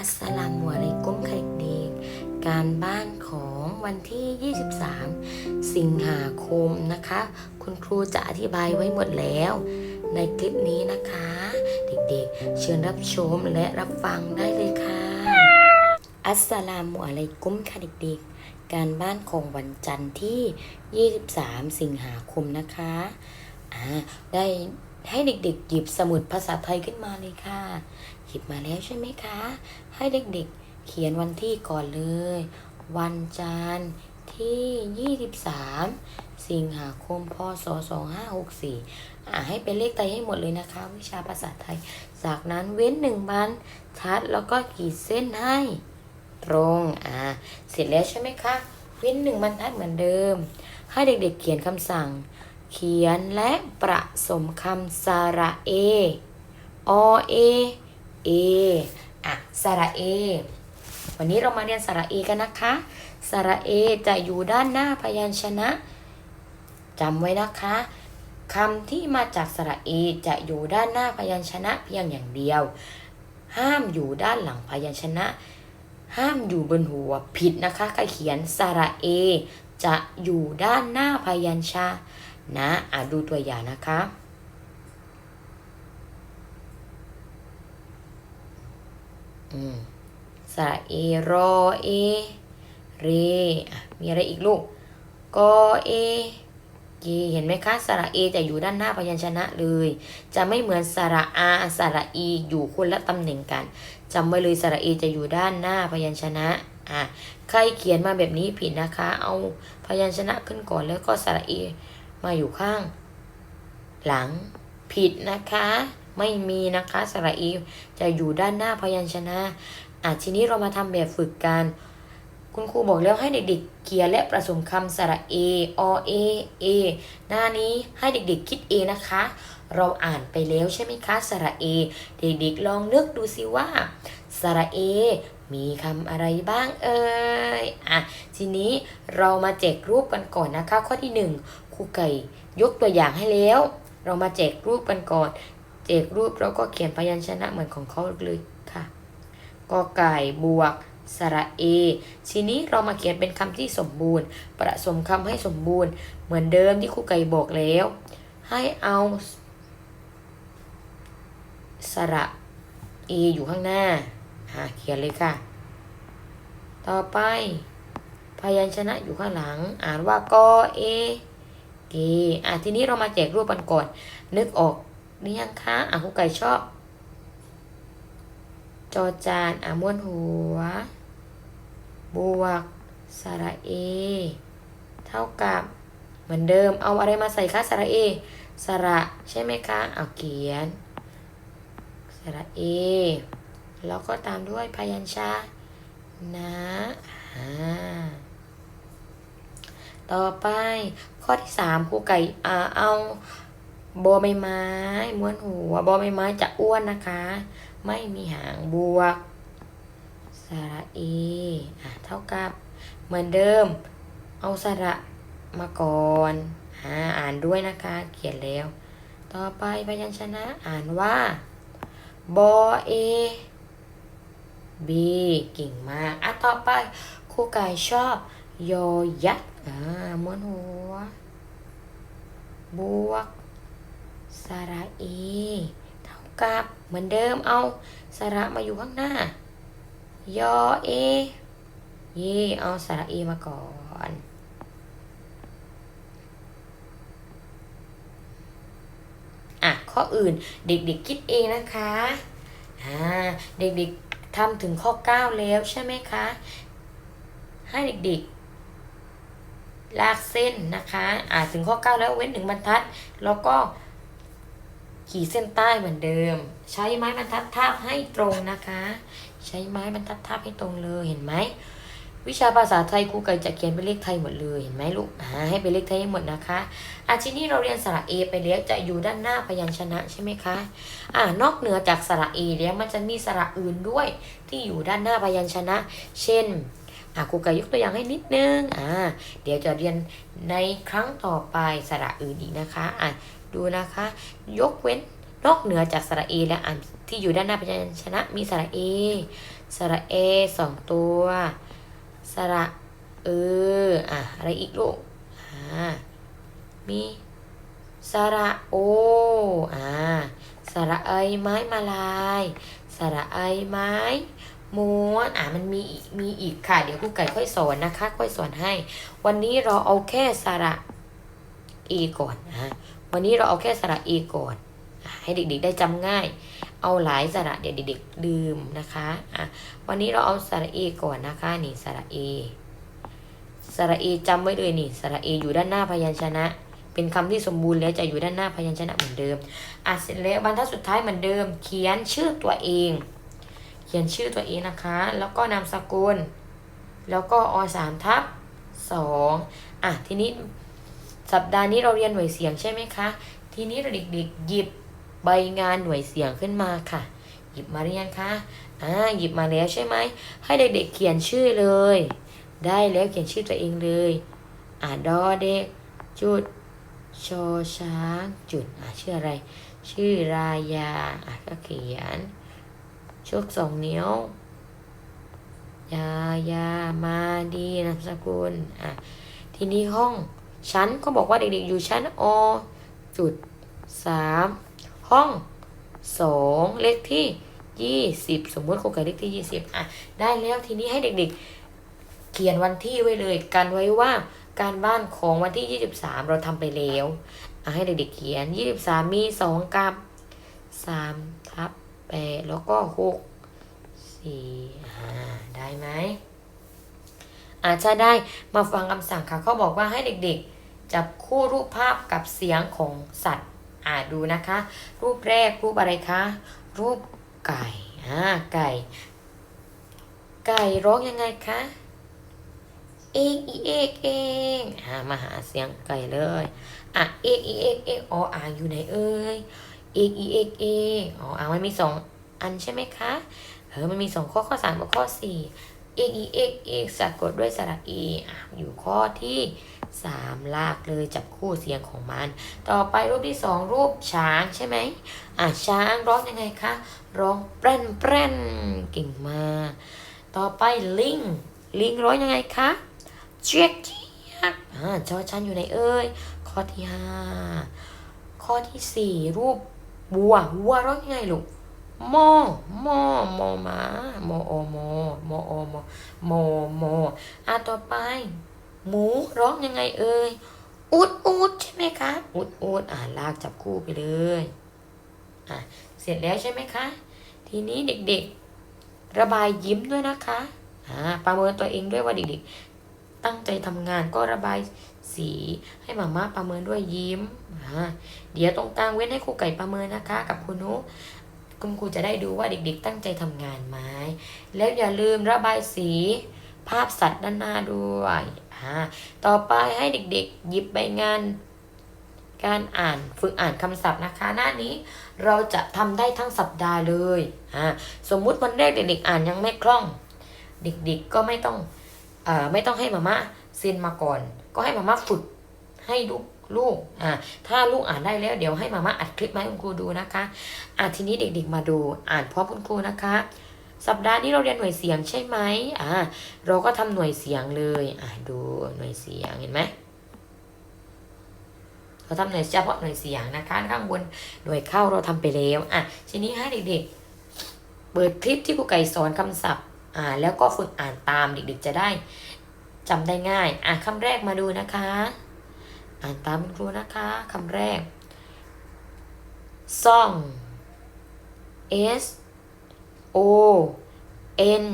อัสสลามุอะลัยกุมค่เด็ก การบ้านของวันที่ 23 สิงหาคมนะคะ คุณครูจะอธิบายไว้หมดแล้ว ในคลิปนี้นะคะ เด็กๆ เชิญรับชมและรับฟังได้เลยค่ะ อัสสลามุอะลัยกุมค่ะเด็กๆ การบ้านของวันจันทร์ที่ 23 สิงหาคมนะคะ อ่า ได้ ให้เด็กๆ หยิบสมุดภาษาไทยขึ้นมาเลยค่ะ หยิบมาแล้วใช่ไหมคะ ให้เด็กๆ เขียนวันที่ก่อนเลย วันจันทร์ที่ 23 สิงหาคม พศ 2564 อ่าให้เป็นเลขไทยให้หมดเลยนะคะ วิชาภาษาไทย จากนั้นเว้นหนึ่งบรรทัดแล้วก็ขีดเส้นให้ตรง อ่า เสร็จแล้วใช่ไหมคะ เว้นหนึ่งบรรทัดเหมือนเดิม ให้เด็กๆ เขียนคำสั่ง เขียนและประสมคำสระเอ อเอ เอ อะ สระเอ วันนี้เรามาเรียนสระเอกันนะคะ สระเอจะอยู่ด้านหน้าพยัญชนะจำไว้นะคะคำที่มาจากสระเอจะอยู่ด้านหน้าพยัญชนะเพียงอย่างเดียว ห้ามอยู่ด้านหลังพยัญชนะ ห้ามอยู่บนหัวผิดนะคะใครเขียนสระเอ จะอยู่ด้านหน้าพยัญชนะ นะอะดูตัวอย่างนะคะ อืมสระเอรอเอ เร มีอะไรอีกลูก กอเอเกเห็นไหมคะสระเอจะอยู่ด้านหน้าพยัญชนะเลย จะไม่เหมือนสระอาสระอีอยู่คนละตำแหน่งกันจำไว้เลยสระเอจะอยู่ด้านหน้าพยัญชนะอะใครเขียนมาแบบนี้ผิดนะคะ เอาพยัญชนะขึ้นก่อนแล้วก็สระเอ มาอยู่ข้าง หลังผิดนะคะ ไม่มีนะคะสระเอจะอยู่ด้านหน้าพยัญชนะอะทีนี้เรามาทำแบบฝึกกันคุณครูบอกแล้วให้เด็กๆเขียนและประสมคำสระเออเอเอหน้านี้ให้เด็กๆคิดเองนะคะ เราอ่านไปแล้วใช่ไหมคะสระเอ เด็กๆลองนึกดูสิว่าสระเอ มีคำอะไรบ้างเอ่ยอะทีนี้เรามาแจกรูปกันก่อนนะคะ ข้อที่หนึ่ง ครูไก่ยกตัวอย่างให้แล้ว เรามาแจกรูปกันก่อน แจกรูปแล้วก็เขียนพยัญชนะเหมือนของเขาเลยค่ะกอไก่บวกสระเอ ทีนี้เรามาเขียนเป็นคำที่สมบูรณ์ ประสมคำให้สมบูรณ์ เหมือนเดิมที่ครูไก่บอกแล้ว ให้เอา สระเออยู่ข้างหน้าอ่าเขียนเลยค่ะ ต่อไป พยัญชนะอยู่ข้างหลัง อ่านว่ากอเอ เกอะทีนี้เรามาแจกรูปกันก่อน นึกออกหรือยังคะอะครูไก่ชอบ จอจานอะม้วนหัว บวก สระเอ เท่ากับเหมือนเดิม เอาอะไรมาใส่คะสระเอ สระใช่ไหมคะเอาเขียน สระเอ แล้วก็ตามด้วยพยัญชนะนะอ่า ต่อไป ข้อที่สามครูไก่อ่าเอาบอใบไม้ม้วนหัวบอใบไม้จะอ้วนนะคะ ไม่มีหางบวกสระเออะเท่ากับ เหมือนเดิม เอาสระมาก่อนอ่าอ่านด้วยนะคะ เขียนแล้ว ต่อไปพยัญชนะอ่านว่าบอเอบีเก่งมาก อะ ต่อไปครูไก่ชอบ ยอยักษ์อ่าม้วนหัว บวก สระเอ เท่ากับเหมือนเดิมเอาสระมาอยู่ข้างหน้า ยอเอ เย่เอาสระเอมาก่อนอะข้ออื่นเด็กๆคิดเองนะคะอ่าเด็กๆทำถึงข้อ 9 แล้วใช่ไหมคะ ให้เด็กๆ ลากเส้นนะคะอ่าถึงข้อ 9 แล้วเว้นหนึ่งบรรทัด แล้วก็ขีดเส้นใต้เหมือนเดิม ใช้ไม้บรรทัดทาบให้ตรงนะคะ ใช้ไม้บรรทัดทาบให้ตรงเลยเห็นไหมวิชาภาษาไทยครูไก่จะเขียนเป็นเลขไทยหมดเลยเห็นไหมลูกอ่าให้เป็นเลขไทยให้หมดนะคะอะทีนี้เราเรียนสระเอไปแล้วจะอยู่ด้านหน้าพยัญชนะใช่ไหมคะอ่านอกเหนือจากสระเอแล้วมันจะมีสระอื่นด้วยที่อยู่ด้านหน้าพยัญชนะ เช่น อะครูไก่ยกตัวอย่างให้นิดนึงอ่าเดี๋ยวจะเรียนในครั้งต่อไปสระอื่นอีกนะคะอะดูนะคะ ยกเว้นนอกเหนือจากสระเอและอันที่อยู่ด้านหน้าพยัญชนะมีสระเอสระเอสองตัว สระเอออะอะไรอีกลูกอ่ามีสระโออ่าสระเอยไม้มาลาย สระเอยไม้ ม้วนอะมันมีมีอีกค่ะ เดี๋ยวครูไก่ค่อยสอนนะคะ ค่อยสอนให้ วันนี้เราเอาแค่สระเอก่อนอะวันนี้เราเอาแค่สระเอก่อน ให้เด็กๆได้จำง่าย เอาหลายสระเดี๋ยวเด็กๆลืมนะคะอะวันนี้เราเอาสระเอก่อนนะคะ นี่สระเอสระเอจำไว้เลยนี่สระเออยู่ด้านหน้าพยัญชนะ เป็นคำที่สมบูรณ์แล้วจะอยู่ด้านหน้าพยัญชนะเหมือนเดิมอะเสร็จแล้วบรรทัดสุดท้ายเหมือนเดิม เขียนชื่อตัวเอง เขียนชื่อตัวเองนะคะ แล้วก็นามสกุล แล้วก็อสามทับสองอะทีนี้สัปดาห์นี้เราเรียนหน่วยเสียงใช่ไหมคะ ทีนี้เราเด็กๆหยิบใบงานหน่วยเสียงขึ้นมาค่ะ หยิบมาเรียนคะอ่าหยิบมาแล้วใช่ไหม ให้เด็กๆเขียนชื่อเลย ได้แล้วเขียนชื่อตัวเองเลย อ่าดอเด็กจุดชอช้างจุดอ่าชื่ออะไร ชื่อรายาอะก็เขียน ชกสองนิ้วยายามาดีนามสกุลอะทีนี้ห้องชั้นก็บอกว่าเด็กๆอยู่ชั้นอจุดสามห้องสองเลขที่ยี่สิบสมมติครูไก่เลขที่ยี่สิบอะได้แล้วทีนี้ให้เด็กๆ เขียนวันที่ไว้เลยกันไว้ว่าการบ้านของวันที่23เราทำไปแล้วอะให้เด็กๆเขียน23มี2กับ3ทับ 8แล้วก็6 4อ่ห้าได้ไหมอาจจะได้มาฟังคำสั่งค่ะเขาบอกว่าให้เด็กๆ จับคู่รูปภาพกับเสียงของสัตว์ อ่าดูนะคะ รูปแรกรูปอะไรคะ รูปไก่อ่าไก่ ไก่ร้องยังไงคะเอกอีเอกเองอ่ามาหาเสียงไก่เลยอะเอกอีเอกเอกอออ่างอยู่ไหนเอ่ย เอกอีเอกเอกอ๋ออ่ามันมีสองอันใช่ไหมคะ เออ มันมีสองข้อข้อสามกับข้อสี่เอกอีเอกเอกสะกดด้วยสระอีอะอยู่ข้อที่สามลากเลยจับคู่เสียงของมัน ต่อไปรูปที่สองรูปช้างใช่ไหมอะช้างร้องยังไงคะ ร้องแปรนแปรนเก่งมาก ต่อไปลิง ลิงร้องยังไงคะเจี๊ยกเจี๊ยกอ่าจอชันอยู่ไหนเอ่ยข้อที่ห้าข้อที่สี่รูป วัววัวร้องยังไงลูกมอมอมอมามออมอมออมอมอมออะต่อไป หมูร้องยังไงเอ่ยอุดอุดใช่ไหมคะอุดอุดอ่าลากจับคู่ไปเลยอะเสร็จแล้วใช่ไหมคะ ทีนี้เด็กๆ ระบายยิ้มด้วยนะคะอ่าประเมินตัวเองด้วยว่าเด็กๆ ตั้งใจทำงานก็ระบาย สี ให้มาม่าประเมินด้วยยิ้ม เดี๋ยวตรงกลางเว้นให้ครูไก่ประเมินนะคะ กับคุณนุคุณครูจะได้ดูว่าเด็กๆตั้งใจทำงานไหมแล้วอย่าลืมระบายสีภาพสัตว์ด้านหน้าด้วยต่อไปให้เด็กๆ หยิบใบงาน การอ่านฝึกอ่านคำศัพท์นะคะ หน้านี้เราจะทำได้ทั้งสัปดาห์เลยสมมุติวันแรกเด็กๆอ่านยังไม่คล่อง เด็กๆก็ไม่ต้องเอ่อไม่ต้องให้มาม่าเซ็นมาก่อน ก็ให้มาม่าฝึกให้ลูกลูกอ่าถ้าลูกอ่านได้แล้ว เดี๋ยวให้มาม่าอัดคลิปมาให้คุณครูดูนะคะอ่าทีนี้เด็กๆมาดูอ่านพร้อมคุณครูนะคะ สัปดาห์นี้เราเรียนหน่วยเสียงใช่ไหมอ่าเราก็ทำหน่วยเสียงเลยอ่าดูหน่วยเสียงเห็นไหมเราทำหน่วยเฉพาะหน่วยเสียงนะคะข้างบนหน่วยเข้าเราทำไปแล้วอะทีนี้ให้เด็กๆ เปิดคลิปที่ครูไก่สอนคำศัพท์อ่าแล้วก็ฝึกอ่านตามเด็กๆจะได้ จำได้ง่าย อะคำแรกมาดูนะคะ อ่านตามคุณครูนะคะคำแรก song s o n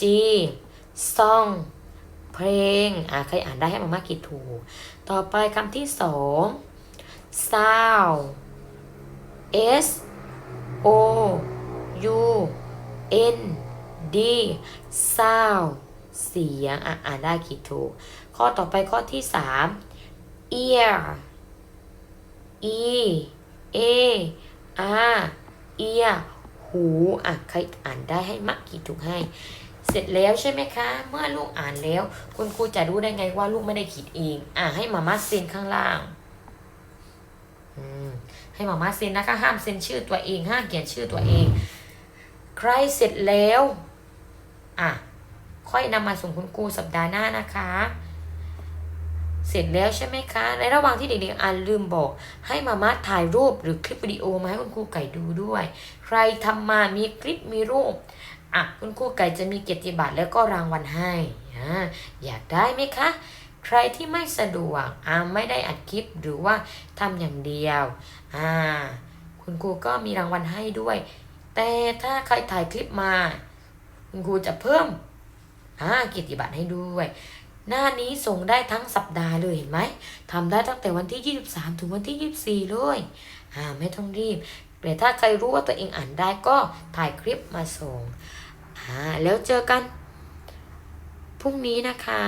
g song เพลง อะใครอ่านได้ให้มามาคิดถูกต่อไปคำที่สอง sound s o u n d sound เสียง อะอ่านได้คิดถูก ข้อต่อไปข้อที่สาม ear e a r ear หูอะใครอ่านได้ให้มักคิดถูกให้ เสร็จแล้วใช่ไหมคะ เมื่อลูกอ่านแล้ว คุณครูจะรู้ได้ไงว่าลูกไม่ได้ขีดเอง อะให้มาม่าเซ็นข้างล่างอืมให้มาม่าเซ็นนะคะห้ามเซ็นชื่อตัวเองห้ามเขียนชื่อตัวเอง ใครเสร็จแล้ว อะ ค่อยนำมาส่งคุณครูสัปดาห์หน้านะคะ เสร็จแล้วใช่ไหมคะ ในระหว่างที่เด็กๆอ่านลืมบอก ให้มามาถ่ายรูปหรือคลิปวิดีโอมาให้คุณครูไก่ดูด้วย ใครทำมามีคลิปมีรูปอะคุณครูไก่จะมีเกียรติบัตรแล้วก็รางวัลให้อยากได้ไหมคะ ใครที่ไม่สะดวกอ่าไม่ได้อัดคลิปหรือว่าทำอย่างเดียวอ่าคุณครูก็มีรางวัลให้ด้วย แต่ถ้าใครถ่ายคลิปมา คุณครูจะเพิ่ม อ่ากิจติบัตรให้ด้วย หน้านี้ส่งได้ทั้งสัปดาห์เลยเห็นไหมทำได้ตั้งแต่วันที่ 23 ถึงวันที่ 24 เลยอ่าไม่ต้องรีบแต่ถ้าใครรู้ว่าตัวเองอ่านได้ก็ถ่ายคลิปมาส่งอ่าแล้วเจอกันพรุ่งนี้นะคะ